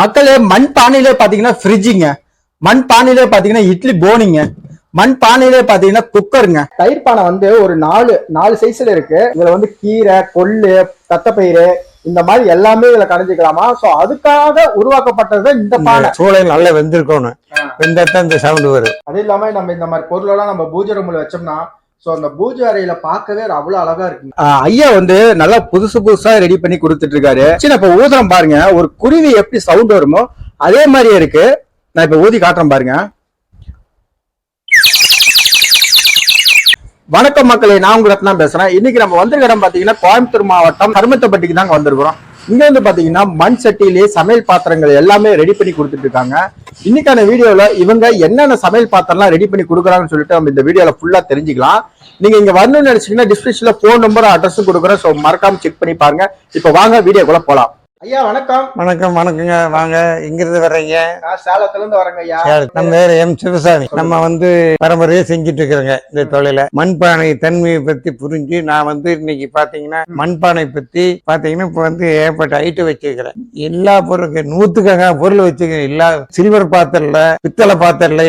மக்களே மண் பானையிலே பாத்தீங்கன்னா ஃப்ரிட்ஜுங்க மண் பானையிலே பாத்தீங்கன்னா இட்லி போனிங்க. மண் பானையிலே பாத்தீங்கன்னா குக்கருங்க தயிர் பானை வந்து ஒரு நாலு நாலு சைஸ்ல இருக்கு. இதுல வந்து கீரை கொள்ளு தட்டப்பயிறு இந்த மாதிரி எல்லாமே இதுல கடைஞ்சிக்கலாமா? சோ அதுக்காக உருவாக்கப்பட்டது இந்த பானை. சூளையில் நல்லா வெந்திருக்கணும். வெந்தாத்தான் இந்த சவுண்டு வரும். அது இல்லாம நம்ம இந்த மாதிரி பொருளெல்லாம் நம்ம பூஜை ரூம்ல வச்சோம்னா சோ அந்த பூஜை அறையில பார்க்கவே அவ்வளவு அழகா இருக்கு ஐயா வந்து நல்லா புதுசு புதுசா ரெடி பண்ணி கொடுத்துட்டு இருக்காரு சின்ன இப்ப ஊதுறம் பாருங்க. ஒரு குருவி எப்படி சவுண்ட் வருமோ அதே மாதிரியே இருக்கு. நான் இப்ப ஊதி காட்டுறேன் பாருங்க. வணக்கம் மக்களே நான் உங்க ரத்னா பேசுறேன். இன்னைக்கு நம்ம வந்திருக்கிறோம் பாத்தீங்கன்னா கோயம்புத்தூர் மாவட்டம் கருமத்தப்பட்டிக்கு தாங்க வந்திருக்கிறோம். இங்க வந்து பாத்தீங்கன்னா மண் சட்டியிலே சமையல் பாத்திரங்கள் எல்லாமே ரெடி பண்ணி கொடுத்துட்டு இருக்காங்க. இன்னைக்கான வீடியோல இவங்க என்னென்ன சமையல் பாத்திரம்லாம் ரெடி பண்ணி கொடுக்குறாங்கன்னு சொல்லிட்டு நம்ம இந்த வீடியோல ஃபுல்லா தெரிஞ்சுக்கலாம். நீங்க இங்க வரணும்னு நினைச்சீங்கன்னா டிஸ்கிரிப்ஷன்ல போன் நம்பர் அட்ரஸும் கொடுக்குறேன். ஸோ மறக்காம செக் பண்ணி பாருங்க. இப்போ வாங்க வீடியோக்குள்ள போலாம். ஐயா வணக்கம். வணக்கம் வணக்கங்க. வாங்க இங்கிருந்து வர்றீங்க? சேலத்துல இருந்து வரேங்க ஐயா. நம்ம பேர் எம். சிவசாமி. நம்ம வந்து பரம்பரையா செஞ்சுட்டு இருக்கிறோங்க இந்த தொழிலை. மண்பானை தன்மையை பத்தி புரிஞ்சு நான் வந்து இன்னைக்கு பாத்தீங்கன்னா மண்பானை பத்தி பாத்தீங்கன்னா இப்ப வந்து ஏற்பட்ட ஐட்டம் வச்சிருக்கிறேன். எல்லா பொருளுக்கு நூத்துக்காக பொருள் வச்சுக்கிறேன் எல்லா சில்வர் பாத்திரல பித்தளை பாத்திரல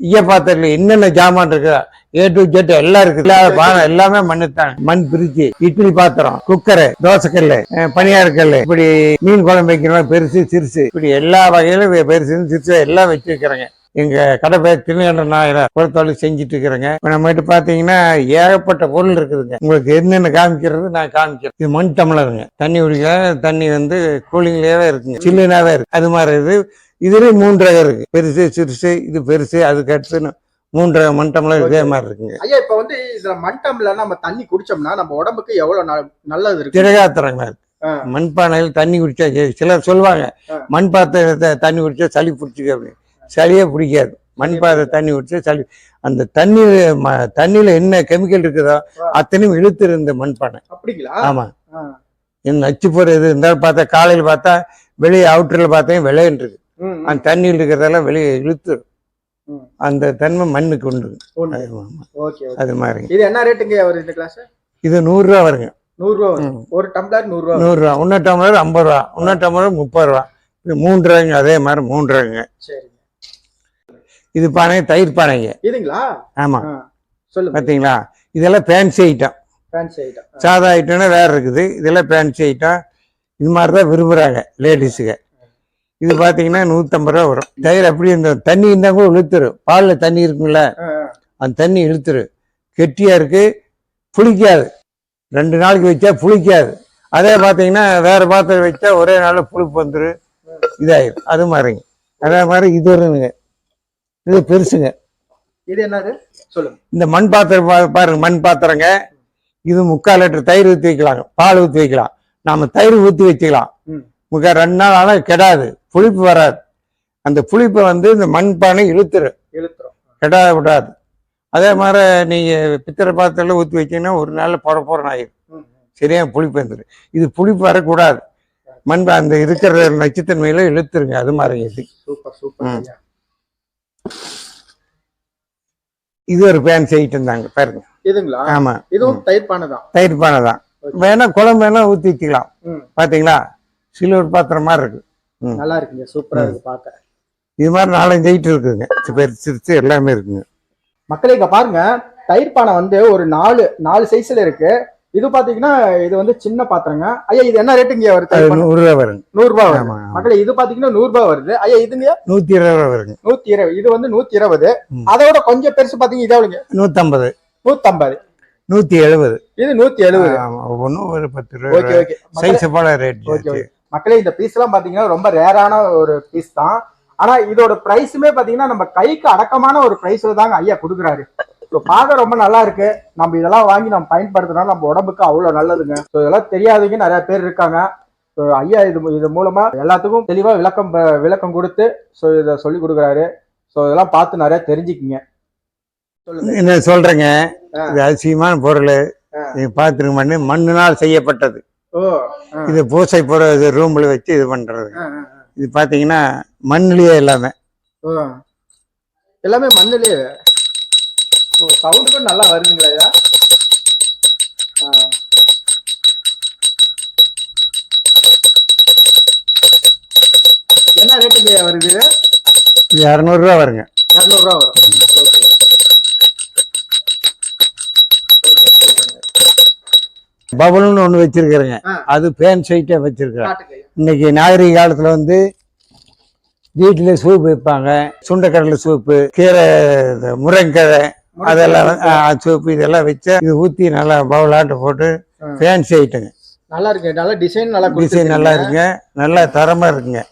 ஈய பாத்திரல என்னென்ன ஜாமான் இருக்கு? ஏ டு ஜெட் எல்லாம் இருக்கு எல்லா எல்லாமே மண்ணுத்தான். மண் பிரிச்சு இட்லி பாத்திரம் குக்கரு தோசைக்கல்லு அஹ் கல் இப்படி மீன் குழம்பு வைக்கிறோம் பெருசு சிறுசு. இப்படி எல்லா வகையிலும் பெருசு சிறுசு எல்லாம் வச்சிருக்கிறேங்க. எங்க கடை பேர் திருநெல்வேலி நாயிரம் பொறுத்தவரை செஞ்சுட்டு இருக்கிறேங்க இப்ப நம்மகிட்ட பாத்தீங்கன்னா ஏகப்பட்ட பொருள் இருக்குதுங்க. உங்களுக்கு என்னென்ன காமிக்கிறது நான் காமிக்கிறேன். இது மண் தமிழருங்க தண்ணி குடிக்க தண்ணி வந்து கூலிங்லேயே இருக்குங்க. சில்லுனாவே இருக்கு. அது மாதிரி இது இதுலயும் மூன்று ரகம் இருக்கு பெருசு சிறுசு இது பெருசு அதுக்கு அடுத்து மூன்று ரகம் மண் டம்ளர் இதே மாதிரி இருக்குங்க ஐயா இப்ப வந்து இதுல மண்டம்ல நம்ம தண்ணி குடிச்சோம்னா நம்ம உடம்புக்கு எவ்வளவு நல்லது இருக்கு திரகாத்திரங்க. மண்பானையில் தண்ணி குடிச்சா. சிலர் சொல்லுவாங்க. மண் பாத்திரத்தை தண்ணி குடிச்சா சளி பிடிச்சிக்க அப்படின்னு சளியே பிடிக்காது மண் பாத்திர தண்ணி குடிச்சா சளி அந்த தண்ணி ம- தண்ணியில என்ன கெமிக்கல் இருக்குதோ. அத்தனையும் இழுத்துரு இந்த மண்பானை அப்படிங்களா ஆமா ஆ. இந்த நச்சு போற இது இருந்தாலும் பார்த்தா காலையில் பார்த்தா வெளியே அவுட்டரில் பார்த்தா விளையன் இருக்கு. அந்த தண்ணியில் இருக்கிறதெல்லாம் வெளியே இழுத்து. அந்த தன்மை மண்ணுக்கு உண்டு. அது மாதிரி. இது என்ன ரேட்டுங்க வருது இந்த கிளாஸ் இது நூறுரூவா வருங்க. நூறு ரூபா வரும். ம். ஒரு டம்ளர் நூறு ரூபா வரும். நூறுரூவா. இன்னொரு டம்ளர் ஐம்பது ரூபா. இன்னொரு டம்ளர் முப்பது ரூபா. இது மூன்று ரூபாய்ங்க. அதே மாதிரி மூன்று ரூபாய்ங்க. சரிங்க. இது பானை தயிர் பானைங்க. இதுங்களா? ஆமா. ஆ. சொல்லுங்க. பாத்தீங்களா? இதெல்லாம் ஃபேன்சி ஐட்டம் ஃபேன்சி ஐட்டம் சாதா ஐட்டம்னா வேற இருக்குது. இதெல்லாம் ஃபேன்சி ஐட்டம் இது மாதிரி தான் விரும்புறாங்க லேடிஸுக்கு இது பாத்தீங்கன்னா நூத்தம்பது ரூபா வரும். தயிர் அப்படி இந்த தண்ணி இருந்தா கூட இழுத்துரும். பால்ல தண்ணி இருக்குங்கள அந்த தண்ணி இழுத்துரு கெட்டியா இருக்கு புளிக்காது. ரெண்டு நாளைக்கு வச்சா புளிக்காது. அதே பாத்தீங்கன்னா வேற பாத்திரம் வச்சா ஒரே நாள்ல புளிப்பு வந்துரு இதாயிரும். அது மாதிரிங்க. அதே மாதிரி இது வருங்க இது பெருசுங்க. இது என்னது? சொல்லுங்க. இந்த மண் பாத்திரம் பாருங்க மண் பாத்திரங்க. இது முக்கால் லிட்டர் தயிர் ஊற்றி வைக்கலாங்க. பால் ஊற்றி வைக்கலாம். நாம தயிர் ஊற்றி வச்சுக்கலாம். ம். முக்கா ரெண்டு நாள் ஆனால் கெடாது. புளிப்பு வராது. அந்த புளிப்பை வந்து இந்த மண் பானை இழுத்துரு இழுத்துறோம் கெடா விடாது. அதே மாதிரி நீங்க பித்தளை பாத்திரத்தில் ஊற்றி வச்சீங்கன்னா ஒரு நாளில் போட போறேன் ஆயிரும். ம், ம். சரியா புளிப்பு வந்துடும் இது புளிப்பு வரக்கூடாது. மண் அந்த இருக்கிற நச்சுத்தன்மையில இழுத்துருங்க. அது மாதிரி இது. Super super. இது ஒரு பேன் செய்யிட்டு தாங்க பாருங்க. இதுங்களா? ஆமா. இதுவும் தயிர் பானை தான். தயிர் பானை தான். வேணா குழம்பு வேணா ஊற்றி வச்சுக்கலாம் ம். பாத்தீங்களா? சில்வர் பாத்திரம் மாதிரி இருக்கு. நல்லா இருக்குங்க. சூப்பரா இருக்கு பார்க்க இது மாதிரி நாலஞ்சு ஐட்டம் இருக்குங்க. பெருசு எல்லாமே இருக்குங்க. மக்களே இங்க பாருங்க. தயிர் பானை வந்து ஒரு நாலு நாலு சைஸ்ல இருக்கு. இது பாத்தீங்கன்னா இது வந்து சின்ன பாத்திரங்க. ஐயா இது என்ன ரேட்டுங்க வருது? நூறு ரூபா வருங்க. நூறு ரூபாய் ஆமா. மக்களே இது பாத்தீங்கன்னா நூறு ரூபாய் வருது. ஐயா இதுங்க? நூத்தி இருபது ரூபா வருங்க. நூத்தி இருபது. இது வந்து நூத்தி இருபது. அதோட கொஞ்சம் பெருசு பாத்தீங்க இது எவ்வளவுங்க நூத்தம்பது. நூத்தம்பது. நூத்தி எழுபது. இது நூத்தி எழுபது. ஒவ்வொன்றும் ஒரு பத்து ஓகே ரூபா. ஓகே. சைஸ் போல ரேட் ஓகே ஓகே. மக்களே இந்த பீஸ் எல்லாம் பாத்தீங்கன்னா ரொம்ப ரேரான ஒரு பீஸ் தான். ஆனா இதோட பிரைஸுமே பாத்தீங்கன்னா நம்ம கைக்கு அடக்கமான ஒரு பிரைஸ்ல தாங்க ஐயா கொடுக்குறாரு. ஸோ பார்க்க ரொம்ப நல்லா இருக்கு. நம்ம இதெல்லாம் வாங்கி நம்ம பயன்படுத்தினா நம்ம உடம்புக்கு அவ்வளவு நல்லதுங்க. ஸோ இதெல்லாம் தெரியாதவங்க நிறைய பேர் இருக்காங்க. ஸோ ஐயா இது இது மூலமா எல்லாத்துக்கும் தெளிவா விளக்கம் விளக்கம் கொடுத்து ஸோ இதை சொல்லி கொடுக்குறாரு. ஸோ இதெல்லாம் பார்த்து நிறைய தெரிஞ்சுக்கிங்க. சொல்லுங்க. என்ன சொல்றேங்க. இது அதிசயமான பொருள். பாத்துருக்க மண்ணு மண்ணினால் செய்யப்பட்டது. இது பூசை போற இது ரூம்ல வச்சு இது பண்றது. இது பாத்தீங்கன்னா மண்ணிலேயே எல்லாமே. ஓ. எல்லாமே மண்ணுலயே? கூட நல்லா வருதுங்களா. என்ன ரேட்டுக்கு வருது? இரநூறுவா வருங்க. இரநூறுவா வரும். பபுள்னு ஒன்று வச்சிருக்கிறேங்க. அது பேன் சைட்டே வச்சிருக்கிறேன் இன்னைக்கு நாகரிக காலத்துல வந்து வீட்டில் சூப் வைப்பாங்க. சுண்டைக்கடலை சூப்பு கீரை முருங்கீரை அதெல்லாம் சூப்பு இதெல்லாம் வச்சு இது ஊற்றி நல்லா பவுலாட்டு போட்டு. ஃபேன்சி ஐட்டங்க நல்லா இருக்கு. நல்லா டிசைன் நல்லா டிசைன் நல்லா இருக்குங்க. நல்லா தரமா இருக்குங்க.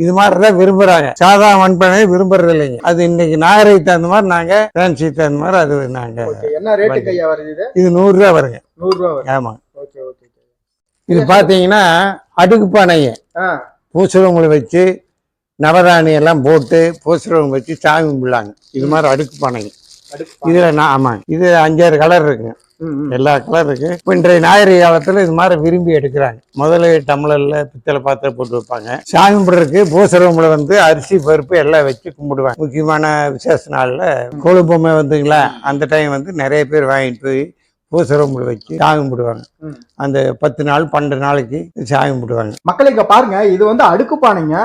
இது மாதிரி தான் விரும்புறாங்க. சாதா மண்பானை விரும்புறது இல்லைங்க அது இன்னைக்கு நாகரிக தகுந்த மாதிரி நாங்க ஃபேன்சி தகுந்த மாதிரி அது நாங்க என்ன ரேட்டுக்கு ஐயா வருது இது? இது நூறுரூவா வருங்க. நூறு ரூபா ஓகே இது பார்த்தீங்கன்னா அடுக்கு பானைங்க பூசுறவங்களை வச்சு நவதானி எல்லாம் போட்டு பூசுறவங்க வச்சு சாமி கும்பிடலாங்க. இது மாதிரி அடுக்கு பானைங்க இதுல நான் ஆமாங்க. இது அஞ்சாறு கலர் இருக்குங்க. எல்லா கலர் இருக்கு. இப்போ இன்றைய ஞாயிறு காலத்துல இது மாதிரி விரும்பி எடுக்கிறாங்க. முதல்ல டம்ளர்ல பித்தளை பாத்திரம் போட்டு வைப்பாங்க. சாமி கும்பிட்றதுக்கு பூசுறவங்களை வந்து அரிசி பருப்பு எல்லாம் வச்சு கும்பிடுவாங்க. முக்கியமான விசேஷ நாள்ல கொழு பொம்மை வந்துங்களா அந்த டைம் வந்து நிறைய பேர் வாங்கிட்டு போய் பூசுறவங்களை வச்சு சாமி கும்பிடுவாங்க. அந்த பத்து நாள் பன்னெண்டு நாளைக்கு சாமி கும்பிடுவாங்க மக்களே இங்க பாருங்க இது வந்து அடுக்கு பானைங்க.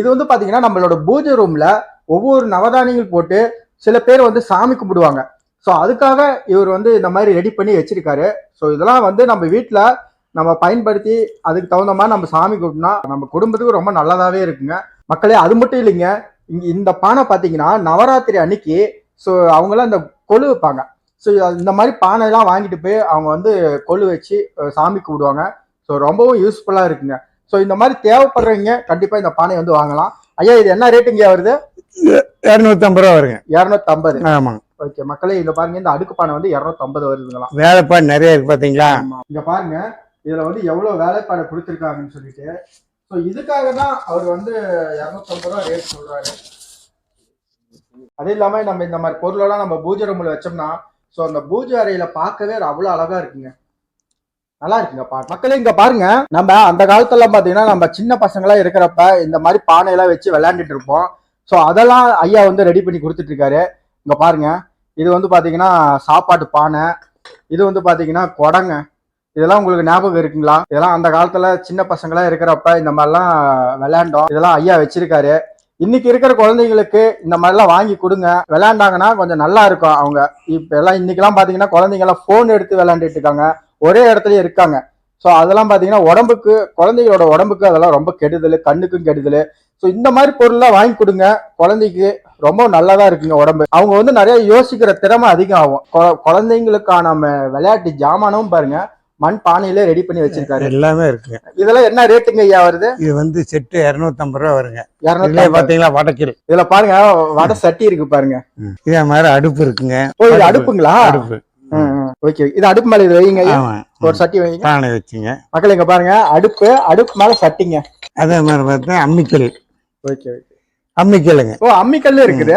இது வந்து பாத்தீங்கன்னா நம்மளோட பூஜை ரூம்ல ஒவ்வொரு நவதானியங்கள் போட்டு சில பேர் வந்து சாமி கும்பிடுவாங்க. ஸோ அதுக்காக இவர் வந்து இந்த மாதிரி ரெடி பண்ணி வச்சிருக்காரு. ஸோ இதெல்லாம் வந்து நம்ம வீட்டில் நம்ம பயன்படுத்தி அதுக்கு தகுந்த மாதிரி நம்ம சாமி கும்பிட்டோம்னா நம்ம குடும்பத்துக்கு ரொம்ப நல்லதாவே இருக்குங்க. மக்களே அது மட்டும் இல்லைங்க. இங்க இந்த பானை பார்த்தீங்கன்னா நவராத்திரி அன்னைக்கு ஸோ அவங்களாம் இந்த கொலு வைப்பாங்க. ஸோ இந்த மாதிரி பானைலாம் வாங்கிட்டு போய் அவங்க வந்து கொலு வச்சு சாமி கும்பிடுவாங்க. ஸோ ரொம்பவும் யூஸ்ஃபுல்லாக இருக்குங்க. ஸோ இந்த மாதிரி தேவைப்படுறவங்க கண்டிப்பாக இந்த பானை வந்து வாங்கலாம். ஐயா இது என்ன ரேட்டுங்க வருது? இரநூத்தம்பது ரூபா வருங்க. இரநூத்தம்பது. ஆமாங்க. ஓகே மக்களே இங்க பாருங்க இந்த அடுக்கு பானை வந்து இரநூத்தம்பது வருதுங்களாம். வேலைப்பாடு நிறைய இருக்கு பாத்தீங்களா. இங்க பாருங்க இதுல வந்து எவ்வளவு வேலைப்பாடு கொடுத்துருக்காங்கன்னு சொல்லிட்டு. ஸோ இதுக்காக தான் அவர் வந்து இரநூத்தம்பது ரூபா ரேட் சொல்றாரு. அது இல்லாம நம்ம இந்த மாதிரி பொருளெல்லாம் நம்ம பூஜை ரூம்ல வச்சோம்னா ஸோ அந்த பூஜை அறையில பார்க்கவே அவ்வளவு அழகா இருக்குங்க. நல்லா இருக்குங்க பா மக்களே இங்க பாருங்க நம்ம அந்த காலத்துல பாத்தீங்கன்னா நம்ம சின்ன பசங்களா இருக்கிறப்ப இந்த மாதிரி பானையெல்லாம் வச்சு விளையாண்டுட்டு இருப்போம். ஸோ அதெல்லாம் ஐயா வந்து ரெடி பண்ணி கொடுத்துட்டு இருக்காரு. இங்க பாருங்க. இது வந்து பார்த்தீங்கன்னா சாப்பாட்டு பானை இது வந்து பார்த்தீங்கன்னா குடங்க. இதெல்லாம் உங்களுக்கு ஞாபகம் இருக்குங்களா? இதெல்லாம் அந்த காலத்துல சின்ன பசங்களா இருக்கிறப்ப இந்த மாதிரிலாம் விளையாண்டோம். இதெல்லாம் ஐயா வச்சிருக்காரு. இன்னைக்கு இருக்கிற குழந்தைங்களுக்கு இந்த மாதிரிலாம் வாங்கி கொடுங்க. விளையாண்டாங்கன்னா கொஞ்சம் நல்லா இருக்கும் அவங்க. இப்ப எல்லாம் இன்னைக்கெல்லாம் பாத்தீங்கன்னா குழந்தைங்க ஃபோன் போன் எடுத்து விளையாண்டுட்டு இருக்காங்க. ஒரே இடத்துலயே இருக்காங்க. ஸோ அதெல்லாம் பார்த்தீங்கன்னா உடம்புக்கு குழந்தைகளோட உடம்புக்கு அதெல்லாம் ரொம்ப கெடுதல் கண்ணுக்கும் கெடுதல். ஸோ இந்த மாதிரி பொருள்லாம் வாங்கி கொடுங்க. குழந்தைக்கு ரொம்ப நல்லதா இருக்குங்க உடம்பு. அவங்க வந்து நிறைய யோசிக்கிற திறமை அதிகம் ஆகும் குழந்தைங்களுக்கான விளையாட்டு ஜாமானும் பாருங்க மண் பானையிலே ரெடி பண்ணி வச்சிருக்காரு. எல்லாமே இருக்குங்க. இதெல்லாம் என்ன ரேட்டுங்க ஐயா வருது? இது வந்து செட்டு இரநூத்தம்பது ரூபா வருங்க. இரநூத்தி பாத்தீங்களா வடக்கில். இதுல பாருங்க வடை சட்டி இருக்கு பாருங்க. இதே மாதிரி அடுப்பு இருக்குங்க. ஓ இது அடுப்புங்களா? அடுப்பு. ஓகே இது அடுப்பு மேல இது வைங்க ஒரு சட்டி வைங்க பானை வச்சுங்க. மக்கள் இங்க பாருங்க அடுப்பு அடுப்பு மேல சட்டிங்க. அதே மாதிரி பார்த்தா அம்மிக்கல். Okay okay. அம்மிக்கல்லுங்க ஓ அம்மிக்கல்லு இருக்குது.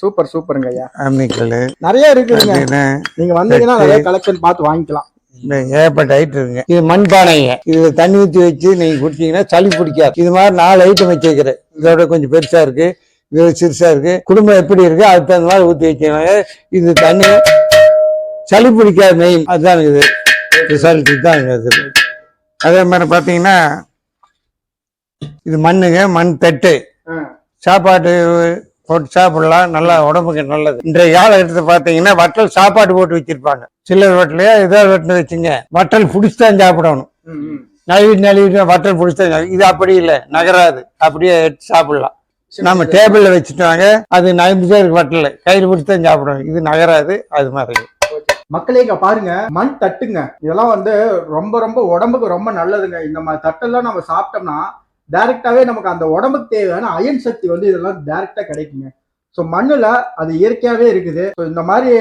சூப்பர் சூப்பருங்க ஐயா. அம்மிக்கல் நிறைய இருக்குதுங்க. நீங்க வந்தீங்கன்னா நிறைய கலெக்ஷன் பார்த்து வாங்கிக்கலாம். ஏகப்பட்ட ஐட்டம் இருக்குங்க. இது மண்பானைங்க. இது தண்ணி ஊற்றி வச்சு நீங்க குடிச்சீங்கன்னா சளி பிடிக்காது. இது மாதிரி நாலு ஐட்டம் வச்சு வைக்கிறேன் இதோட கொஞ்சம் பெருசா இருக்கு. இது சிறுசா இருக்கு. குடும்பம் எப்படி இருக்கு அதுக்கு தகுந்த மாதிரி ஊற்றி வச்சுக்கோங்க இது தண்ணி சளி பிடிக்காது மெயின் அதுதான் இது. ரிசல்ட் தான் இது. அதே மாதிரி பார்த்தீங்கன்னா இது மண்ணுங்க மண் தட்டு. ஆ. சாப்பாடு போட்டு சாப்பிடலாம். நல்லா உடம்புக்கு நல்லது. இன்றைய காலகட்டத்தை பார்த்தீங்கன்னா வட்டல் சாப்பாடு போட்டு வச்சிருப்பாங்க. சில்லர் வட்டலையா ஏதோ வட்டல் வச்சுங்க. வட்டல் பிடிச்சி சாப்பிடணும். ம், ம். நழுவி நழுவிட்டு வட்டல் பிடிச்சி இது அப்படி இல்லை. நகராது. அப்படியே எடுத்து சாப்பிடலாம். நம்ம. டேபிள்ல வச்சுட்டாங்க. அது நைம்பது இருக்கு வட்டல் கையில் பிடிச்சி தான் சாப்பிடணும். இது நகராது. அது மாதிரி. மக்களே இங்க பாருங்க. மண் தட்டுங்க. இதெல்லாம் வந்து ரொம்ப ரொம்ப உடம்புக்கு ரொம்ப நல்லதுங்க. இந்த மாதிரி தட்டெல்லாம் நம்ம சாப்பிட்டோம்னா டைரக்டாவே நமக்கு அந்த உடம்புக்கு தேவையான அயன் சக்தி வந்து இதெல்லாம் டைரக்டா கிடைக்குங்க. ஸோ மண்ணில் அது இயற்கையாகவே இருக்குது. ஸோ இந்த மாதிரி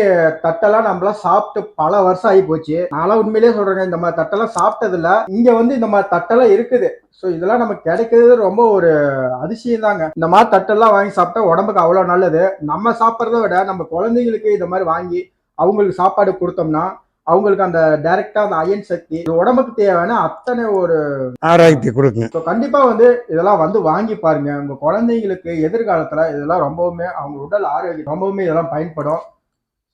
தட்டெல்லாம் நம்மளாம் சாப்பிட்டு பல வருஷம் ஆகி போச்சு. நான்லாம் உண்மையிலேயே சொல்கிறேங்க இந்த மாதிரி தட்டெல்லாம் சாப்பிட்டதில்ல. இங்கே வந்து இந்த மாதிரி தட்டெல்லாம் இருக்குது. ஸோ இதெல்லாம் நமக்கு கிடைக்கிறது ரொம்ப ஒரு அதிசயம் தாங்க இந்த மாதிரி தட்டெல்லாம் வாங்கி சாப்பிட்டா உடம்புக்கு அவ்வளோ நல்லது. நம்ம சாப்பிட்றத விட நம்ம குழந்தைங்களுக்கு இந்த மாதிரி வாங்கி அவங்களுக்கு சாப்பாடு கொடுத்தோம்னா அவங்களுக்கு அந்த டைரக்டா அந்த அயன் சக்தி உடம்புக்கு தேவையான அத்தனை ஒரு ஆரோக்கியத்தை கொடுக்குங்க ஸோ கண்டிப்பா வந்து இதெல்லாம் வந்து வாங்கி பாருங்க. உங்க குழந்தைங்களுக்கு எதிர்காலத்துல இதெல்லாம் ரொம்பவுமே அவங்க உடல் ஆரோக்கியம் ரொம்பவுமே இதெல்லாம் பயன்படும்.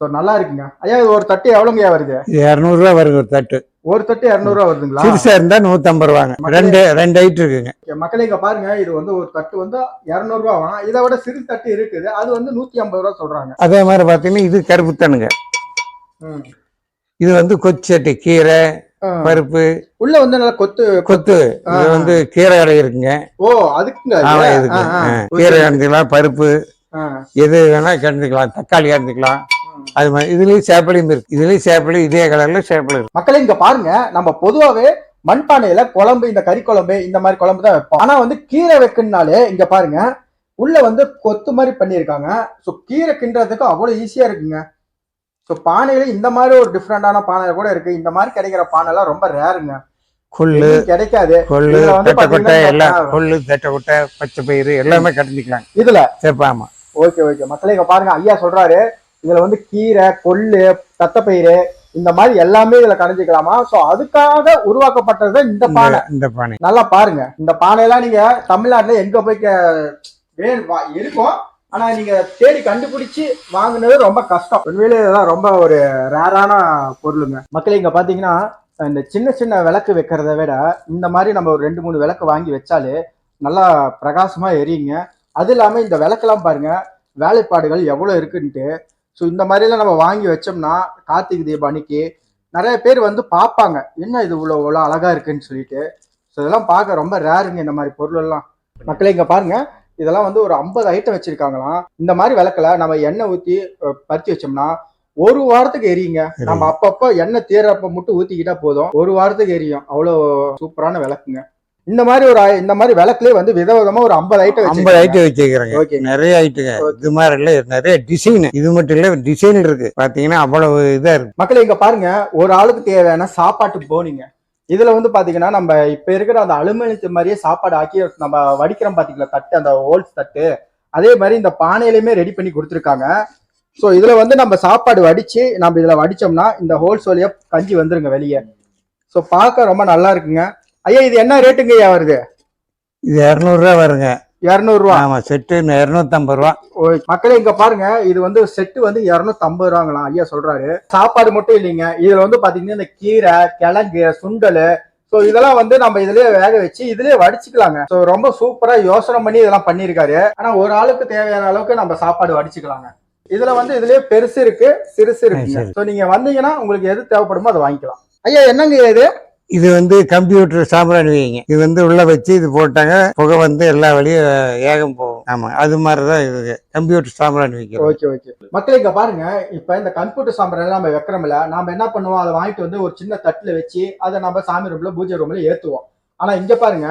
ஸோ நல்லா இருக்குங்க. ஐயா இது ஒரு தட்டு எவ்வளோங்கய்யா வருது? இரநூறுவா வருங்க ஒரு தட்டு. ஒரு தட்டு இருநூறு ரூபா வருதுங்களா? சிறுசா இருந்தா நூத்தம்பது ரூபாங்க. ரெண்டு ரெண்டு ஐட்டு இருக்குங்க. மக்களே இங்க பாருங்க. இது வந்து ஒரு தட்டு வந்து இருநூறு ரூபா வாங்க. இதை விட சிறு தட்டு இருக்குது. அது வந்து நூத்தி ஐம்பது ரூபா சொல்றாங்க. அதே மாதிரி பாத்தீங்கன்னா இது கருப்புத்தனுங்க ம். இது வந்து கொச்சட்டி கீரை. பருப்பு உள்ள வந்து நல்லா கொத்து கொத்து. இது வந்து கீரை கடை இருக்குங்க ஓ அதுக்குங்க அது? ஆமா இதுக்கு ஆ, ஆ. ஆ. கீரை கறந்துக்கலாம் பருப்பு. எது வேணா கறந்துக்கலாம் தக்காளி கறந்துக்கலாம். அது மாதிரி இதுலயும் சேப்பலையும் இருக்கு இதுலயும் சேப்பலி இதே கலர்ல சேப்பல் இருக்கு மக்களே இங்க பாருங்க நம்ம பொதுவாவே மண்பானையில குழம்பு இந்த கறி குழம்பு இந்த மாதிரி குழம்பு தான் வைப்போம் ஆனா வந்து கீரை வைக்கணும்னாலே இங்க பாருங்க உள்ள வந்து கொத்து மாதிரி பண்ணியிருக்காங்க ஸோ கீரை கிண்டுறதுக்கு அவ்வளவு ஈஸியா இருக்குங்க ஸோ பானையில இந்த மாதிரி ஒரு டிஃப்ரெண்டான பானை கூட இருக்கு. இந்த மாதிரி கிடைக்கிற பானை எல்லாம் ரொம்ப ரேருங்க கொள்ளு கிடைக்காது. கொள்ளு இதுல வந்து தட்டை கொட்டை பாத்தீங்கன்னா எல்லாம். கொள்ளு தட்டை கொட்டை பச்சை பயிறு எல்லாமே கறந்துக்கலாம் இதுல? சேப்பாமா ஓகே ஓகே மக்களே இங்க பாருங்க. ஐயா சொல்றாரு இதுல வந்து கீரை கொள்ளு தத்தப்பயிறு இந்த மாதிரி எல்லாமே இதுல கடைஞ்சிக்கலாமா? சோ அதுக்காக உருவாக்கப்பட்டது இந்த பானை. இந்த பானை. நல்லா பாருங்க. இந்த பானையெல்லாம் நீங்க தமிழ்நாட்டுல எங்க போய் இருக்கும். ஆனா நீங்க தேடி கண்டுபிடிச்சு வாங்குனது ரொம்ப கஷ்டம். உண்மையிலே இதெல்லாம் ரொம்ப ஒரு ரேரான பொருளுங்க. மக்களே இங்க பாத்தீங்கன்னா இந்த சின்ன சின்ன விளக்கு வைக்கிறத விட இந்த மாதிரி நம்ம ஒரு ரெண்டு மூணு விளக்கு வாங்கி வச்சாலே நல்லா பிரகாசமா எரியுங்க. அது இல்லாம இந்த விளக்கெல்லாம் பாருங்க வேலைப்பாடுகள் எவ்வளவு இருக்குன்ட்டு. ஸோ இந்த மாதிரிலாம் நம்ம வாங்கி வச்சோம்னா கார்த்திகை தீபம் அன்னைக்கு நிறைய பேர் வந்து பார்ப்பாங்க என்ன இது இவ்வளோ இவ்வளோ அழகா இருக்குன்னு சொல்லிட்டு. ஸோ இதெல்லாம் பார்க்க ரொம்ப ரேருங்க இந்த மாதிரி பொருள் எல்லாம் மக்களே இங்க பாருங்க இதெல்லாம் வந்து ஒரு ஐம்பது ஐட்டம் வச்சிருக்காங்களாம். இந்த மாதிரி விளக்குல நம்ம எண்ணெய் ஊத்தி அஹ், பறிச்சு வச்சோம்னா ஒரு வாரத்துக்கு எரியுங்க. நம்ம அப்பப்போ எண்ணெய் தீரப்ப மட்டும் ஊத்திக்கிட்டா போதும். ஒரு வாரத்துக்கு எரியும். அவ்வளோ சூப்பரான விளக்குங்க. இந்த மாதிரி ஒரு இந்த மாதிரி விளக்குலயே வந்து விதவிதமா ஒரு ஐம்பது ஐட்டம் ஐம்பது ஐட்டம் வச்சுக்கிறேங்க நிறைய ஐட்டுங்க இது மாதிரி இல்ல நிறைய டிசைன் இது மட்டும் இல்ல டிசைன் இருக்கு. பாத்தீங்கன்னா அவ்வளவு இதா இருக்கு. மக்களே இங்க பாருங்க. ஒரு ஆளுக்கு தேவையான சாப்பாட்டு போனிங்க. இதுல வந்து பாத்தீங்கன்னா நம்ம இப்ப இருக்கிற அந்த அலுமினியத்து மாதிரியே சாப்பாடு ஆக்கி நம்ம வடிக்கிறோம் பாத்தீங்களா தட்டு அந்த ஹோல்ஸ் தட்டு. அதே மாதிரி இந்த பானையிலுமே ரெடி பண்ணி கொடுத்துருக்காங்க. ஸோ இதுல வந்து நம்ம சாப்பாடு வடிச்சு நம்ம இதுல வடிச்சோம்னா இந்த ஹோல்ஸ் வழியா கஞ்சி வந்துருங்க வெளியே. ஸோ பார்க்க ரொம்ப நல்லா இருக்குங்க. ஐயா இது என்ன ரேட்டுங்க ஐயா வருது? இது இரநூறுவா வருங்க. இரநூறுவா ஆமா செட்டு இருநூத்தம்பது ரூபா. மக்களே இங்க பாருங்க இது வந்து செட்டு வந்து இருநூத்தி ஐம்பது ரூபாங்களாம். ஐயா சொல்றாரு. சாப்பாடு மட்டும் இல்லைங்க. இதுல வந்து பாத்தீங்கன்னா இந்த கீரை கிழங்கு சுண்டல். ஸோ இதெல்லாம் வந்து நம்ம இதுலயே வேக வச்சு இதுலயே வடிச்சுக்கலாங்க. ஸோ ரொம்ப சூப்பரா யோசனை பண்ணி இதெல்லாம் பண்ணியிருக்காரு. ஆனா ஒரு ஆளுக்கு தேவையான அளவுக்கு நம்ம சாப்பாடு வடிச்சுக்கலாங்க. இதுல வந்து இதுலயே பெருசு இருக்கு சிறுசு இருக்குங்க. சரி. ஸோ நீங்க வந்தீங்கன்னா உங்களுக்கு எது தேவைப்படுமோ அதை வாங்கிக்கலாம். ஐயா என்னங்க இது? இது வந்து கம்ப்யூட்டர் சாம்பிராணி வைங்க. இது வந்து உள்ள வச்சு இது போட்டாங்க புகை வந்து எல்லா வழியும் ஏகம் போகும். ஆமா அது மாதிரிதான் இது கம்ப்யூட்டர் சாம்பிராணி வைக்கும் ஓகே ஓகே. மக்கள் இங்க பாருங்க. இப்ப இந்த கம்ப்யூட்டர் சாம்பிராணி நம்ம வைக்கிறோம்ல நாம என்ன பண்ணுவோம்? அதை வாங்கிட்டு வந்து ஒரு சின்ன தட்டுல வச்சு அதை நம்ம சாமி ரூம்ல பூஜை ரூம்ல ஏத்துவோம். ஆனா இங்க பாருங்க.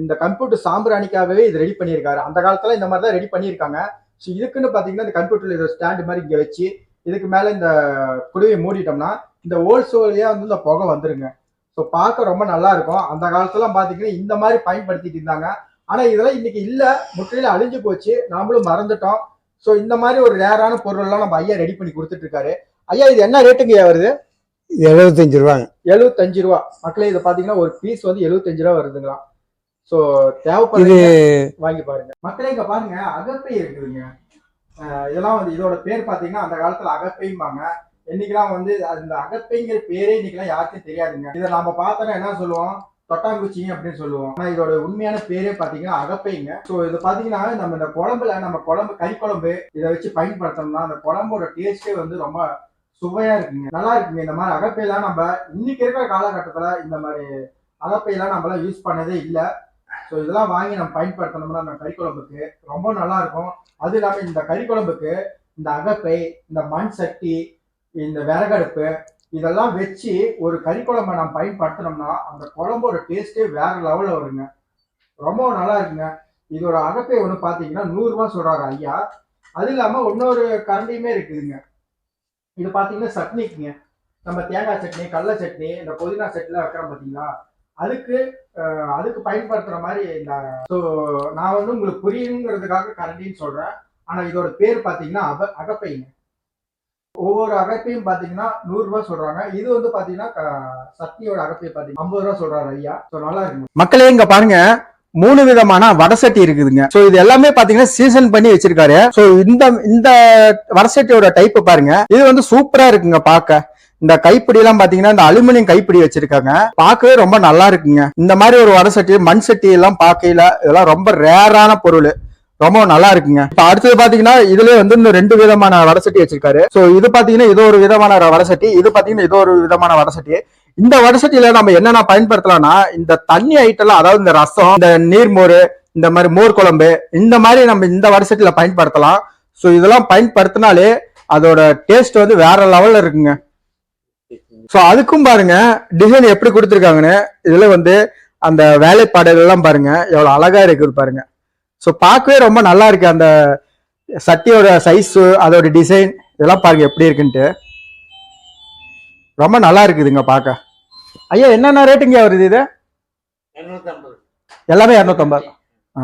இந்த கம்ப்யூட்டர் சாம்பிராணிக்காகவே இது ரெடி பண்ணியிருக்காரு. அந்த காலத்துல இந்த மாதிரி தான் ரெடி பண்ணியிருக்காங்க. ஸோ இதுக்குன்னு பாத்தீங்கன்னா இந்த கம்ப்யூட்டர்ல இது ஸ்டாண்ட் மாதிரி இங்க வச்சு இதுக்கு மேல இந்த குடுவையை மூடிட்டோம்னா இந்த ஓல்ஸ் வந்து இந்த புகை வந்துருங்க. ஸோ பார்க்க ரொம்ப நல்லா இருக்கும். அந்த காலத்துல பாத்தீங்கன்னா இந்த மாதிரி பயன்படுத்திட்டு இருந்தாங்க. ஆனா இதெல்லாம் இன்னைக்கு இல்ல. முற்றிலும் அழிஞ்சு போச்சு. நாமளும் மறந்துட்டோம். ஸோ இந்த மாதிரி ஒரு ரேரான பொருள்லாம் நம்ம ஐயா ரெடி பண்ணி கொடுத்துட்டு இருக்காரு ஐயா இது என்ன ரேட்டுங்க ஐயா வருது? எழுபத்தஞ்சு ரூபாங்க. எழுபத்தஞ்சு ரூபா. மக்களே இதை பாத்தீங்கன்னா ஒரு பீஸ் வந்து எழுபத்தஞ்சு ரூபா வருதுங்களா ஸோ தேவைப்படுது வாங்கி பாருங்க. மக்களே இங்க பாருங்க. அகப்பை இருக்குதுங்க. இதெல்லாம் வந்து இதோட பேர் பாத்தீங்கன்னா அந்த காலத்துல அகப்பைம்பாங்க. என்னைக்கெல்லாம் வந்து அந்த அகப்பைங்கிற பேரே இன்னைக்கெல்லாம் யாருக்கும் தெரியாதுங்க. இதை நாம பார்த்தோன்னா என்ன சொல்லுவோம்? தொட்டாங்குச்சிங்க அப்படின்னு சொல்லுவோம். ஆனா இதோட உண்மையான பேரே பாத்தீங்கன்னா அகப்பைங்க. ஸோ இது பாத்தீங்கன்னா நம்ம இந்த குழம்புல நம்ம குழம்பு கறி குழம்பு இதை வச்சு பயன்படுத்தோம்னா அந்த குழம்போட டேஸ்டே வந்து ரொம்ப சுவையா இருக்குங்க. நல்லா இருக்குங்க. இந்த மாதிரி அகப்பையெல்லாம் நம்ம இன்னைக்கு இருக்கிற காலகட்டத்துல இந்த மாதிரி அகப்பையெல்லாம் நம்மளாம் யூஸ் பண்ணதே இல்லை. ஸோ இதெல்லாம் வாங்கி நம்ம பயன்படுத்தணும்னா அந்த கறி குழம்புக்கு ரொம்ப நல்லா இருக்கும். அது இல்லாம இந்த கறி குழம்புக்கு இந்த அகப்பை இந்த மண் சட்டி இந்த விறகடுப்பு இதெல்லாம் வச்சு ஒரு கறி குழம்பை நம்ம பயன்படுத்தினோம்னா அந்த குழம்போட டேஸ்டே வேற லெவலில் வருங்க. ரொம்ப நல்லா இருக்குங்க. இதோட அகப்பை ஒன்று பார்த்தீங்கன்னா நூறுரூவா சொல்கிறாங்க ஐயா. அது இல்லாமல் இன்னொரு கரண்டியுமே இருக்குதுங்க. இது பார்த்தீங்கன்னா சட்னிக்குங்க. நம்ம தேங்காய் சட்னி கடல சட்னி இந்த புதினா சட்னிலாம் வைக்கிறோம் பார்த்தீங்களா? அதுக்கு அதுக்கு பயன்படுத்துகிற மாதிரி இந்த ஸோ நான் வந்து உங்களுக்கு புரியுங்கிறதுக்காக கரண்டின்னு சொல்கிறேன் ஆனால் இதோட பேர் பார்த்தீங்கன்னா அக அகப்பைங்க. ஒவ்வொரு அகப்பையும் பார்த்தீங்கன்னா நூறு ரூபாய் சொல்றாங்க. இது வந்து பார்த்தீங்கன்னா சக்தியோட சட்னியோட அகப்பை பார்த்தீங்கன்னா ஐம்பது ரூபாய் சொல்றாரு ஐயா. ஸோ நல்லா இருக்கு. மக்களே இங்க பாருங்க. மூணு விதமான வடசட்டி இருக்குதுங்க. ஸோ இது எல்லாமே பாத்தீங்கன்னா சீசன் பண்ணி வச்சிருக்காரு. ஸோ இந்த இந்த வடசட்டியோட டைப் பாருங்க. இது வந்து சூப்பரா இருக்குங்க பார்க்க இந்த கைப்பிடி எல்லாம் பாத்தீங்கன்னா இந்த அலுமினியம் கைப்பிடி வச்சிருக்காங்க. பார்க்கவே ரொம்ப நல்லா இருக்குங்க. இந்த மாதிரி ஒரு வடசட்டி மண் சட்டி எல்லாம் பார்க்கையில இதெல்லாம் ரொம்ப ரேரான பொருள். ரொம்ப நல்லா இருக்குங்க. இப்ப அடுத்தது பாத்தீங்கன்னா இதுலயே வந்து இந்த ரெண்டு விதமான வடசட்டி வச்சிருக்காரு. சோ இது பாத்தீங்கன்னா இது ஒரு விதமான வடசட்டி இது பாத்தீங்கன்னா இது ஒரு விதமான வடசட்டி இந்த வடசட்டியில நம்ம என்னென்ன பயன்படுத்தலாம்னா இந்த தண்ணி ஐட்டம்லாம் அதாவது இந்த ரசம் இந்த நீர்மோர் இந்த மாதிரி மோர் குழம்பு இந்த மாதிரி நம்ம இந்த வடசட்டியில பயன்படுத்தலாம். சோ இதெல்லாம் பயன்படுத்தினாலே அதோட டேஸ்ட் வந்து வேற லெவல்ல இருக்குங்க. சோ அதுக்கும் பாருங்க டிசைன் எப்படி கொடுத்துருக்காங்கன்னு இதுல வந்து அந்த வேலைப்பாடுகள் எல்லாம் பாருங்க எவ்வளவு அழகா இருக்குது பாருங்க. சோ பார்க்கவே ரொம்ப நல்லா இருக்கு அந்த சட்டியோட சைஸ் அதோட டிசைன் இதெல்லாம் பாருங்க எப்படி இருக்குன்ட்டு. ரொம்ப நல்லா இருக்குதுங்க பார்க்க. ஐயா என்னென்ன ரேட்டுங்க வருது இது? எல்லாமே இரநூத்தம்பது. ஆ.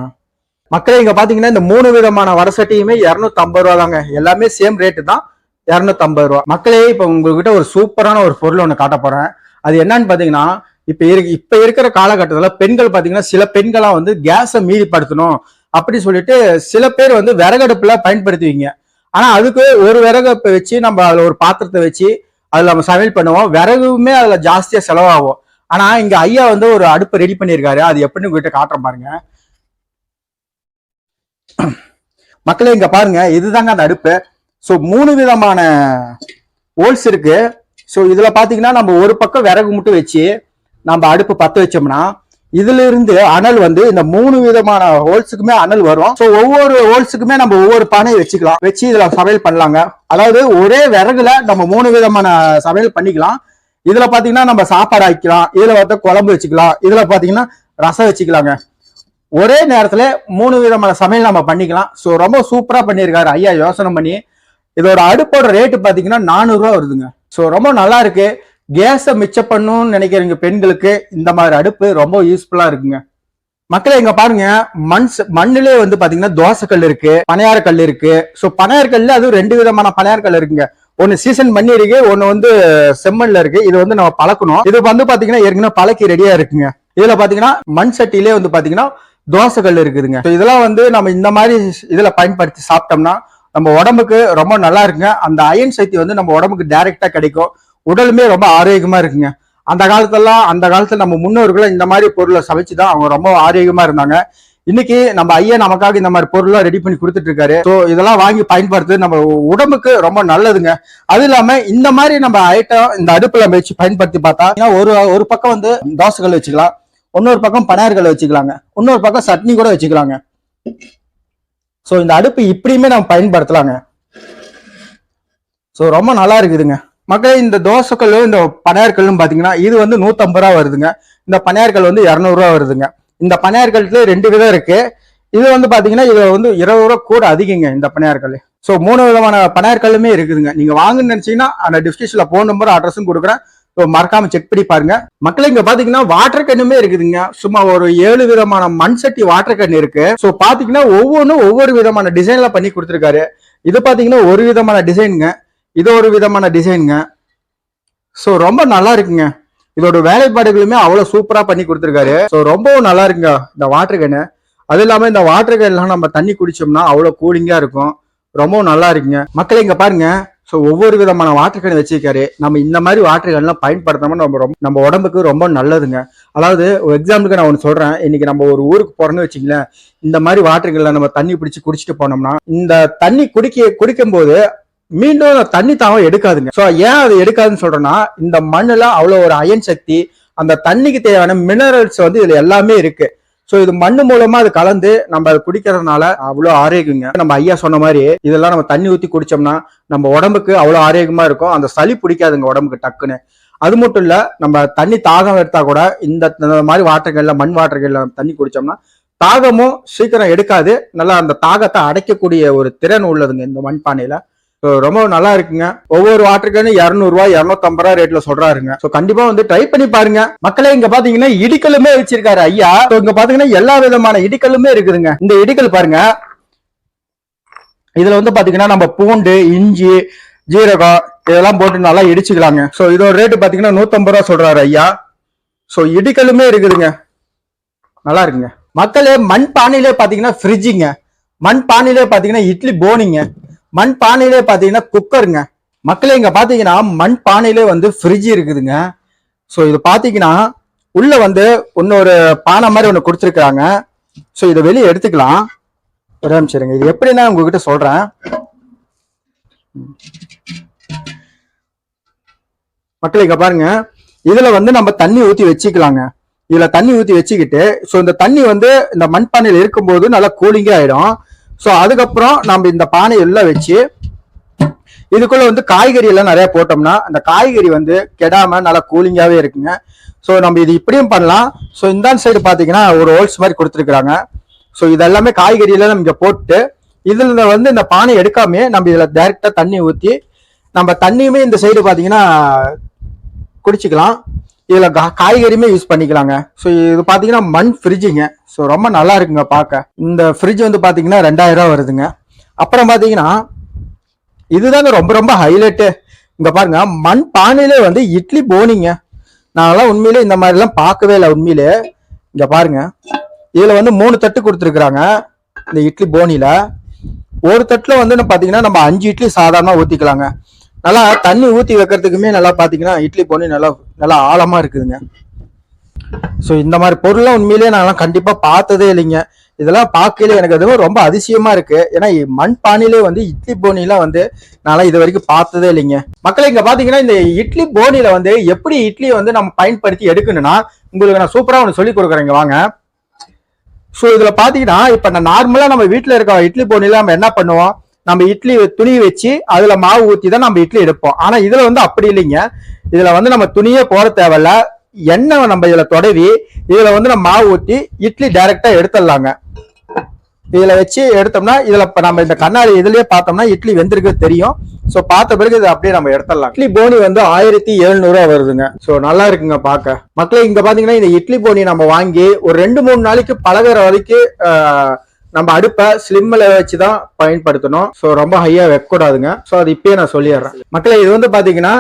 மக்களே இங்க பாத்தீங்கன்னா இந்த மூணு விதமான வடை சட்டியுமே இரநூத்தம்பது ரூபா தாங்க. எல்லாமே சேம் ரேட்டு தான். இரநூத்தம்பது ரூபா. மக்களே இப்ப உங்ககிட்ட ஒரு சூப்பரான ஒரு பொருள் ஒண்ணு காட்ட போறேன். அது என்னன்னு பாத்தீங்கன்னா இப்ப இருக்கு இப்ப இருக்கிற காலகட்டத்துல பெண்கள் பாத்தீங்கன்னா சில பெண்களாம் வந்து கேஸை மீறிப்படுத்தணும் அப்படி சொல்லிட்டு சில பேர் வந்து விறகடுப்புல பயன்படுத்துவீங்க. ஆனா அதுக்கு ஒரு விறகப்பை வச்சு நம்ம அதுல ஒரு பாத்திரத்தை வச்சு அதுல நம்ம சமையல் பண்ணுவோம். விறகுமே அதுல ஜாஸ்தியா செலவாகும். ஆனா இங்க ஐயா வந்து ஒரு அடுப்பு ரெடி பண்ணியிருக்காரு. அது எப்படின்னு உங்ககிட்ட காட்டுறேன் பாருங்க. மக்களே இங்க பாருங்க. இதுதாங்க அந்த அடுப்பு. ஸோ மூணு விதமான ஹோல்ஸ் இருக்கு. ஸோ இதுல பாத்தீங்கன்னா நம்ம ஒரு பக்கம் விறகு மட்டும் வச்சு நம்ம அடுப்பு பத்த வச்சோம்னா இதுல இருந்து அனல் வந்து இந்த மூணு விதமான ஹோல்ஸுக்குமே அனல் வரும். ஸோ ஒவ்வொரு ஹோல்ஸுக்குமே நம்ம ஒவ்வொரு பானையை வச்சுக்கலாம். வச்சு இதுல சமையல் பண்ணலாங்க. அதாவது ஒரே விறகுல நம்ம மூணு விதமான சமையல் பண்ணிக்கலாம். இதுல பாத்தீங்கன்னா நம்ம சாப்பாடு ஆக்கிக்கலாம். இதுல பார்த்தா குழம்பு வச்சுக்கலாம். இதுல பாத்தீங்கன்னா ரசம் வச்சுக்கலாங்க. ஒரே நேரத்துல மூணு விதமான சமையல் நம்ம பண்ணிக்கலாம். ஸோ ரொம்ப சூப்பரா பண்ணியிருக்காரு ஐயா. யோசனை பண்ணி இதோட அடுப்போட ரேட்டு பாத்தீங்கன்னா நானூறு ரூபா வருதுங்க. ஸோ ரொம்ப நல்லா இருக்கு. கேஸை மிச்சம் பண்ணணும்னு நினைக்கிறீங்க பெண்களுக்கு இந்த மாதிரி அடுப்பு ரொம்ப யூஸ்ஃபுல்லா இருக்குங்க. மக்களை இங்க பாருங்க. மண் மண்ணிலே வந்து பாத்தீங்கன்னா தோசைக்கல் இருக்கு பனையார கல் இருக்கு. ஸோ பனையார அதுவும் ரெண்டு விதமான பனையார கல் இருக்குங்க. ஒன்னு சீசன் பண்ணி இருக்கு ஒன்னு வந்து செம்மண்ல இருக்கு. இது வந்து நம்ம பழக்கணும். இது வந்து பாத்தீங்கன்னா ஏற்கனவே பழக்கி ரெடியா இருக்குங்க. இதுல பாத்தீங்கன்னா மண் சட்டியிலே வந்து பாத்தீங்கன்னா தோசைக்கல் இருக்குதுங்க. ஸோ இதெல்லாம் வந்து நம்ம இந்த மாதிரி இதுல பயன்படுத்தி சாப்பிட்டோம்னா நம்ம உடம்புக்கு ரொம்ப நல்லா இருக்குங்க. அந்த அயன் சக்தி வந்து நம்ம உடம்புக்கு டைரக்டா கிடைக்கும். உடலுமே ரொம்ப ஆரோக்கியமா இருக்குங்க. அந்த காலத்துலலாம் அந்த காலத்துல நம்ம முன்னோர்களை இந்த மாதிரி பொருளை சமைச்சு தான் அவங்க ரொம்ப ஆரோக்கியமா இருந்தாங்க. இன்னைக்கு நம்ம ஐயா நமக்காக இந்த மாதிரி பொருள்லாம் ரெடி பண்ணி கொடுத்துட்டு இருக்காரு ஸோ இதெல்லாம் வாங்கி பயன்படுத்துறது நம்ம உடம்புக்கு ரொம்ப நல்லதுங்க. அது இல்லாம இந்த மாதிரி நம்ம ஐட்டம் இந்த அடுப்புல வச்சு பயன்படுத்தி பார்த்தா ஏன்னா ஒரு ஒரு பக்கம் வந்து தோசைகள் வச்சுக்கலாம். இன்னொரு பக்கம் பணியார்கள் வச்சுக்கலாங்க. இன்னொரு பக்கம் சட்னி கூட வச்சுக்கலாங்க. ஸோ இந்த அடுப்பு இப்படியுமே நம்ம பயன்படுத்தலாங்க. ஸோ ரொம்ப நல்லா இருக்குதுங்க. மக்களே இந்த தோசைக்கல்லும் இந்த பனையாற்கல்லும் பார்த்தீங்கன்னா இது வந்து நூற்றம்பது ரூபா வருதுங்க. இந்த பணியார்கள் வந்து இரநூறுவா வருதுங்க. இந்த பணியார்கள்ல ரெண்டு விதம் இருக்கு. இது வந்து பார்த்தீங்கன்னா இது வந்து இருபது ரூபா கூட அதிகங்க இந்த பனையாற்கல் ஸோ மூணு விதமான பனையாற்கல்லுமே இருக்குதுங்க. நீங்கள் வாங்கன்னு நினச்சிங்கன்னா அந்த டிஸ்கிரிப்ஷன்ல ஃபோன் நம்பரும் அட்ரஸும் கொடுக்குறேன். ஸோ மறக்காம செக் பண்ணி பாருங்க. மக்களே இங்க பாத்தீங்கன்னா வாட்டர் கண்ணுமே இருக்குதுங்க. சும்மா ஒரு ஏழு விதமான மண் சட்டி வாட்டர் கண் இருக்கு. ஸோ பாத்தீங்கன்னா ஒவ்வொன்றும் ஒவ்வொரு விதமான டிசைன்ல பண்ணி கொடுத்துருக்காரு. இது பாத்தீங்கன்னா ஒரு விதமான டிசைனுங்க இது ஒரு விதமான டிசைனுங்க ஸோ ரொம்ப நல்லா இருக்குங்க. இதோட வேலைப்பாடுகளுமே அவ்வளோ சூப்பராக பண்ணி கொடுத்துருக்காரு. ஸோ ரொம்பவும் நல்லா இருக்குங்க இந்த வாட்டர் கேனு அது இல்லாமல் இந்த வாட்டர் கேன்லாம் நம்ம தண்ணி குடிச்சோம்னா அவ்வளோ கூலிங்காக இருக்கும். ரொம்பவும் நல்லா இருக்குங்க. மக்களை இங்கே பாருங்க. ஸோ ஒவ்வொரு விதமான வாட்டர் கேன் வச்சிருக்காரு. நம்ம இந்த மாதிரி வாட்டர் கேன்லாம் பயன்படுத்தாமல் நம்ம ரொம்ப நம்ம உடம்புக்கு ரொம்ப நல்லதுங்க. அதாவது ஒரு எக்ஸாம்பிளுக்கு நான் ஒன்று சொல்கிறேன் இன்னைக்கு நம்ம ஒரு ஊருக்கு போகிறோன்னு வச்சிங்களேன் இந்த மாதிரி வாட்டர் கேனில் நம்ம தண்ணி பிடிச்சி குடிச்சிட்டு போனோம்னா இந்த தண்ணி குடிக்க குடிக்கும்போது மீண்டும் தண்ணி தாவம் எடுக்காதுங்க. ஸோ ஏன் அது எடுக்காதுன்னு சொல்றேன்னா இந்த மண்ணுல அவ்வளோ ஒரு அயன் சக்தி அந்த தண்ணிக்கு தேவையான மினரல்ஸ் வந்து இதுல எல்லாமே இருக்கு. ஸோ இது மண்ணு மூலமா அது கலந்து நம்ம அதை குடிக்கிறதுனால அவ்வளோ ஆரோக்கியங்க. நம்ம ஐயா சொன்ன மாதிரி இதெல்லாம் நம்ம தண்ணி ஊற்றி குடிச்சோம்னா நம்ம உடம்புக்கு அவ்வளோ ஆரோக்கியமா இருக்கும். அந்த சளி பிடிக்காதுங்க உடம்புக்கு டக்குன்னு. அது மட்டும் இல்ல நம்ம தண்ணி தாகம் எடுத்தா கூட இந்த இந்த மாதிரி வாட்டர்கள்ல மண் வாட்டர்கள்ல தண்ணி குடிச்சோம்னா தாகமும் சீக்கிரம் எடுக்காது. நல்லா அந்த தாகத்தை அடைக்கக்கூடிய ஒரு திறன் உள்ளதுங்க இந்த மண்பானையில. ரொம்ப நல்லா இருக்குங்க ஒவ்வொரு வாட்டருக்குன்னு இரநூறுவா இரநூத்தம்பது ரூபா ரேட்ல சொல்றாருங்க. சோ கண்டிப்பா வந்து ட்ரை பண்ணி பாருங்க. மக்களே இங்க பாத்தீங்கன்னா இடிக்கலுமே வச்சிருக்காரு ஐயா. இங்க பாத்தீங்கன்னா எல்லா விதமான இடிக்கலுமே இருக்குதுங்க. இந்த இடிக்கல் பாருங்க. இதுல வந்து பாத்தீங்கன்னா நம்ம பூண்டு இஞ்சி ஜீரகம் இதெல்லாம் போட்டு நல்லா இடிச்சுக்கலாங்க. சோ இதோட ரேட்டு பாத்தீங்கன்னா நூத்தம்பது ரூபா சொல்றாரு ஐயா. சோ இடிக்கலுமே இருக்குதுங்க. நல்லா இருக்குங்க மக்களே மண் பானையிலே பாத்தீங்கன்னா ஃப்ரிட்ஜுங்க மண் பானையிலே பாத்தீங்கன்னா இட்லி போனிங்க. மண் பானையிலே பார்த்தீங்கன்னா குக்கருங்க. மக்களே இங்கே பார்த்தீங்கன்னா மண் பானையிலே வந்து ஃப்ரிட்ஜ் இருக்குதுங்க. ஸோ இது பார்த்தீங்கன்னா உள்ளே வந்து இன்னொரு பானை மாதிரி ஒன்று கொடுத்துருக்குறாங்க. ஸோ இதை வெளியே எடுத்துக்கலாம். ஒரு நிமிஷம் இது எப்படின்னா உங்ககிட்ட சொல்கிறேன் மக்களே இங்கே பாருங்க. இதில் வந்து நம்ம தண்ணி ஊற்றி வச்சுக்கலாங்க. இதில் தண்ணி ஊற்றி வச்சுக்கிட்டு ஸோ இந்த தண்ணி வந்து இந்த மண்பானையில இருக்கும்போது நல்லா கூலிங்காக ஆகிடும் ஸோ அதுக்கப்புறம் நம்ம இந்த பானை எல்லாம் வச்சு இதுக்குள்ள வந்து காய்கறி எல்லாம் நிறைய போட்டோம்னா அந்த காய்கறி வந்து கெடாம நல்லா கூலிங்காவே இருக்குங்க. ஸோ நம்ம இது இப்படியும் பண்ணலாம். ஸோ இந்த சைடு பார்த்தீங்கன்னா ஒரு ஹோல்ஸ் மாதிரி கொடுத்துருக்குறாங்க. ஸோ இதெல்லாமே காய்கறி எல்லாம் நம்ம இங்கே போட்டு இதுல வந்து இந்த பானை எடுக்காமயே நம்ம இதுல டைரக்டா தண்ணி ஊத்தி நம்ம தண்ணியுமே இந்த சைடு பாத்தீங்கன்னா குடிச்சுக்கலாம். இதில் கா- காய்கறியுமே யூஸ் பண்ணிக்கலாங்க. ஸோ இது பார்த்தீங்கன்னா மண் ஃப்ரிட்ஜுங்க ஸோ ரொம்ப நல்லா இருக்குங்க பார்க்க இந்த ஃப்ரிட்ஜ் வந்து பார்த்தீங்கன்னா ரெண்டாயிரம் ரூபா வருதுங்க. அப்புறம் பார்த்தீங்கன்னா இதுதாங்க ரொம்ப ரொம்ப ஹைலைட்டு இங்கே பாருங்க மண் பானையிலே வந்து இட்லி போனிங்க. நான்லாம் உண்மையிலே இந்த மாதிரிலாம் பார்க்கவே இல்லை உண்மையிலே. இங்கே பாருங்க. இதில் வந்து மூணு தட்டு கொடுத்துருக்குறாங்க. இந்த இட்லி போனியில் ஒரு தட்டில் வந்து என்ன பார்த்தீங்கன்னா நம்ம அஞ்சு இட்லி சாதாரணமாக ஊற்றிக்கலாங்க நல்லா தண்ணி ஊற்றி வைக்கிறதுக்குமே நல்லா பார்த்தீங்கன்னா இட்லி போனி நல்லா நல்லா ஆழமாக இருக்குதுங்க. ஸோ இந்த மாதிரி பொருள்லாம் உண்மையிலேயே நான்லாம் கண்டிப்பாக பார்த்ததே இல்லைங்க. இதெல்லாம் பார்க்கல எனக்கு அதுவும் ரொம்ப அதிசயமா இருக்கு. ஏன்னா இ- மண் பானையிலே வந்து இட்லி போனிலாம் வந்து நான்லாம் இது வரைக்கும் பார்த்ததே இல்லைங்க. மக்களை இங்க பாத்தீங்கன்னா இந்த இட்லி போனியில் வந்து எப்படி இட்லியை வந்து நம்ம பயன்படுத்தி எடுக்கணும்னா உங்களுக்கு நான் சூப்பரா ஒன்று சொல்லி கொடுக்குறேங்க வாங்க. ஸோ இதுல பாத்தீங்கன்னா இப்ப நான் நார்மலா நம்ம வீட்டில் இருக்க இட்லி போனில நம்ம என்ன பண்ணுவோம்? நம்ம இட்லி துணி வச்சு அதுல மாவு ஊத்தி தான் நம்ம இட்லி எடுப்போம். ஆனா இதுல வந்து அப்படி இல்லைங்க. இதுல வந்து நம்ம துணியே போட தேவையில்ல. எண்ணெய் நம்ம இதுல தொடவி இதுல வந்து நம்ம மாவு ஊத்தி இட்லி டைரக்டா எடுத்துடலாங்க. இதுல வச்சு எடுத்தோம்னா இதுல இப்ப நம்ம இந்த கண்ணாடி இதுலயே பார்த்தோம்னா இட்லி வெந்திருக்கு தெரியும். சோ பார்த்த பிறகு இதை அப்படியே நம்ம எடுத்துடலாம் இட்லி போனி வந்து ஆயிரத்தி எழுநூறு வருதுங்க. சோ நல்லா இருக்குங்க பார்க்க. மக்களே இங்க பாத்தீங்கன்னா இந்த இட்லி போனி நம்ம வாங்கி ஒரு ரெண்டு மூணு நாளைக்கு பழகுற வரைக்கும் ஆஹ், நம்ம அடுப்பை ஸ்லிம்ல வச்சுதான் பயன்படுத்தணும். ஸோ ரொம்ப ஹையா வைக்கக்கூடாதுங்க. ஸோ அது இப்பயே நான் சொல்லிடுறேன். மக்களை இது வந்து பாத்தீங்கன்னா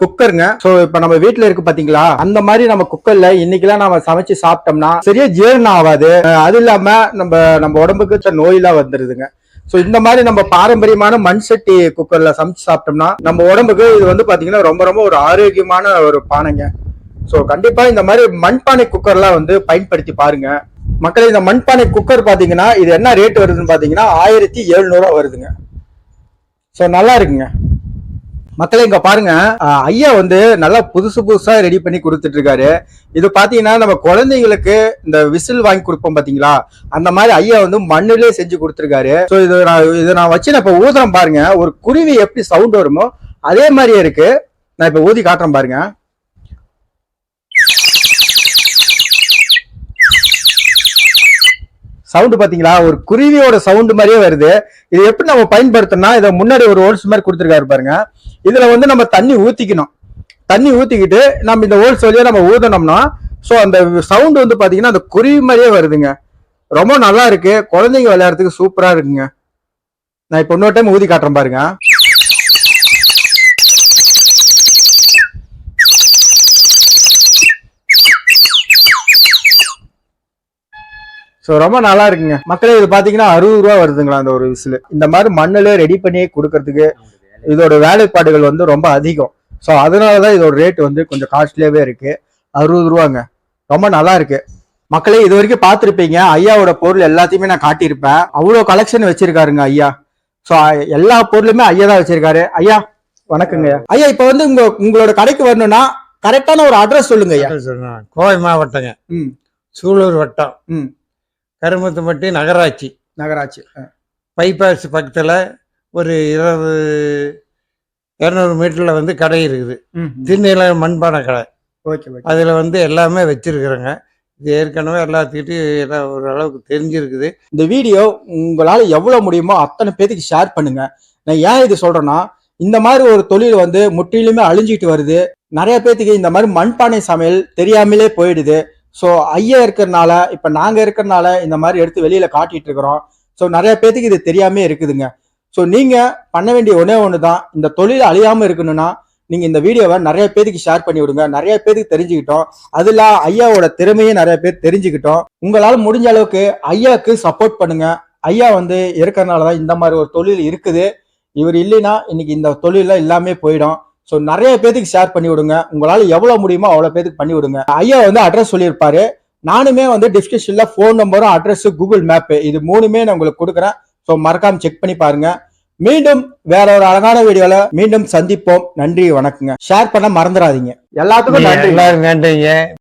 குக்கருங்க ஸோ இப்ப நம்ம வீட்டில் இருக்கு பாத்தீங்களா? அந்த மாதிரி நம்ம குக்கர்ல இன்னைக்கெல்லாம் நம்ம சமைச்சு சாப்பிட்டோம்னா சரியா ஜீரணம் ஆகாது. அது இல்லாம நம்ம நம்ம உடம்புக்கு சில நோயெல்லாம் வந்துருதுங்க. ஸோ இந்த மாதிரி நம்ம பாரம்பரியமான மண் சட்டி குக்கர்ல சமைச்சு சாப்பிட்டோம்னா நம்ம உடம்புக்கு இது வந்து பாத்தீங்கன்னா ரொம்ப ரொம்ப ஒரு ஆரோக்கியமான ஒரு பானைங்க. ஸோ கண்டிப்பா இந்த மாதிரி மண்பானை குக்கர்லாம் வந்து பயன்படுத்தி பாருங்க. மக்களே இந்த மண்பானை குக்கர் பார்த்தீங்கன்னா இது என்ன ரேட் வருதுன்னு பார்த்தீங்கன்னா ஆயிரத்தி எழுநூறுவா வருதுங்க. ஸோ நல்லா இருக்குங்க. மக்களே இங்க பாருங்க. ஐயா வந்து நல்லா புதுசு புதுசா ரெடி பண்ணி கொடுத்துட்டு இருக்காரு இது பாத்தீங்கன்னா நம்ம குழந்தைங்களுக்கு இந்த விசில் வாங்கி கொடுப்போம் பாத்தீங்களா? அந்த மாதிரி ஐயா வந்து மண்ணிலே செஞ்சு கொடுத்துருக்காரு. ஸோ இது நான் இதை நான் வச்சு நான் இப்போ ஊதுறேன் பாருங்க. ஒரு குருவி எப்படி சவுண்ட் வருமோ அதே மாதிரியே இருக்கு. நான் இப்போ ஊதி காட்டுறேன் பாருங்க. சவுண்டு பாத்தீங்களா? ஒரு குருவியோட சவுண்டு மாதிரியே வருது. இது எப்படி நம்ம பயன்படுத்தணும்னா இதை முன்னாடி ஒரு ஹோல்ஸ் மாதிரி கொடுத்துருக்காரு பாருங்க. இதுல வந்து நம்ம தண்ணி ஊத்திக்கணும். தண்ணி ஊத்திக்கிட்டு நம்ம இந்த ஹோல்ஸ் வழியா நம்ம ஊதனோம்னா ஸோ அந்த சவுண்டு வந்து பாத்தீங்கன்னா அந்த குருவி மாதிரியே வருதுங்க. ரொம்ப நல்லா இருக்கு. குழந்தைங்க விளையாடுறதுக்கு சூப்பரா இருக்குங்க. நான் இப்போ இன்னொரு டைம் ஊதி காட்டுறேன் பாருங்க. ஸோ ரொம்ப நல்லா இருக்குங்க. மக்களே இது பாத்தீங்கன்னா அறுபது ரூபா வருதுங்களா அந்த ஒரு விசில். இந்த மாதிரி மண்ணுல ரெடி பண்ணி கொடுக்கறதுக்கு இதோட வேலைப்பாடுகள் வந்து ரொம்ப அதிகம். ஸோ அதனாலதான் இதோட ரேட் வந்து கொஞ்சம் காஸ்ட்லியாவே இருக்கு. அறுபது ரூபாங்க. ரொம்ப நல்லா இருக்கு. மக்களே இது வரைக்கும் பார்த்துருப்பீங்க ஐயாவோட பொருள் எல்லாத்தையுமே நான் காட்டியிருப்பேன். அவ்வளோ கலெக்ஷன் வச்சிருக்காருங்க ஐயா. ஸோ எல்லா பொருளுமே ஐயா தான் வச்சிருக்காரு. ஐயா வணக்கங்க. ஐயா இப்போ வந்து உங்க உங்களோட கடைக்கு வரணும்னா கரெக்டான ஒரு அட்ரஸ் சொல்லுங்க ஐயா. கோவை மாவட்டங்க. ம். சூலூர் வட்டம். ம் கருமத்துப்பட்டி நகராட்சி. நகராட்சி பைபாஸ் பக்கத்தில் ஒரு இருபது இரநூறு மீட்டரில் வந்து கடை இருக்குது. திருநீல மண்பானை கடை. Okay okay. அதில் வந்து எல்லாமே வச்சிருக்கிறேங்க. இது ஏற்கனவே எல்லாத்துக்கிட்டையும் எல்லாம் ஓரளவுக்கு தெரிஞ்சிருக்குது. இந்த வீடியோ உங்களால எவ்வளவு முடியுமோ அத்தனை பேத்துக்கு ஷேர் பண்ணுங்க. நான் ஏன் இது சொல்றேன்னா இந்த மாதிரி ஒரு தொழில் வந்து முற்றிலுமே அழிஞ்சிட்டு வருது. நிறைய பேத்துக்கு இந்த மாதிரி மண்பானை சமையல் தெரியாமலே போயிடுது. ஸோ ஐயா இருக்கிறனால இப்போ நாங்கள் இருக்கிறனால இந்த மாதிரி எடுத்து வெளியில் காட்டிட்டு இருக்கிறோம். ஸோ நிறைய பேத்துக்கு இது தெரியாமே இருக்குதுங்க. ஸோ நீங்கள் பண்ண வேண்டிய ஒன்றே ஒன்று தான் இந்த தொழில் அழியாமல் இருக்கணும்னா நீங்கள் இந்த வீடியோவை நிறைய பேருக்கு ஷேர் பண்ணி விடுங்க. நிறைய பேருக்கு தெரிஞ்சுக்கிட்டோம். அதில் ஐயாவோட திறமையை நிறைய பேர் தெரிஞ்சுக்கிட்டோம். உங்களால் முடிஞ்ச அளவுக்கு ஐயாவுக்கு சப்போர்ட் பண்ணுங்க. ஐயா வந்து இருக்கிறனால தான் இந்த மாதிரி ஒரு தொழில் இருக்குது. இவர் இல்லைன்னா இன்னைக்கு இந்த தொழிலெலாம் எல்லாமே போயிடும். ஸோ நிறைய பேத்துக்கு ஷேர் பண்ணி விடுங்க உங்களால எவ்வளவு முடியுமோ அவ்வளவு பேத்துக்கு பண்ணி விடுங்க ஐயா வந்து அட்ரஸ் சொல்லியிருப்பாரு. நானுமே வந்து டிஸ்கிரிப்ஷன்ல ஃபோன் நம்பரும் அட்ரஸ் கூகுள் மேப் இது மூணுமே நான் உங்களுக்கு கொடுக்குறேன். ஸோ மறக்காம செக் பண்ணி பாருங்க. மீண்டும் வேற ஒரு அழகான வீடியோல மீண்டும் சந்திப்போம். நன்றி வணக்கங்க. ஷேர் பண்ண மறந்துடாதீங்க. எல்லாத்துக்கும் நன்றி எல்லாரும் நன்றிங்க.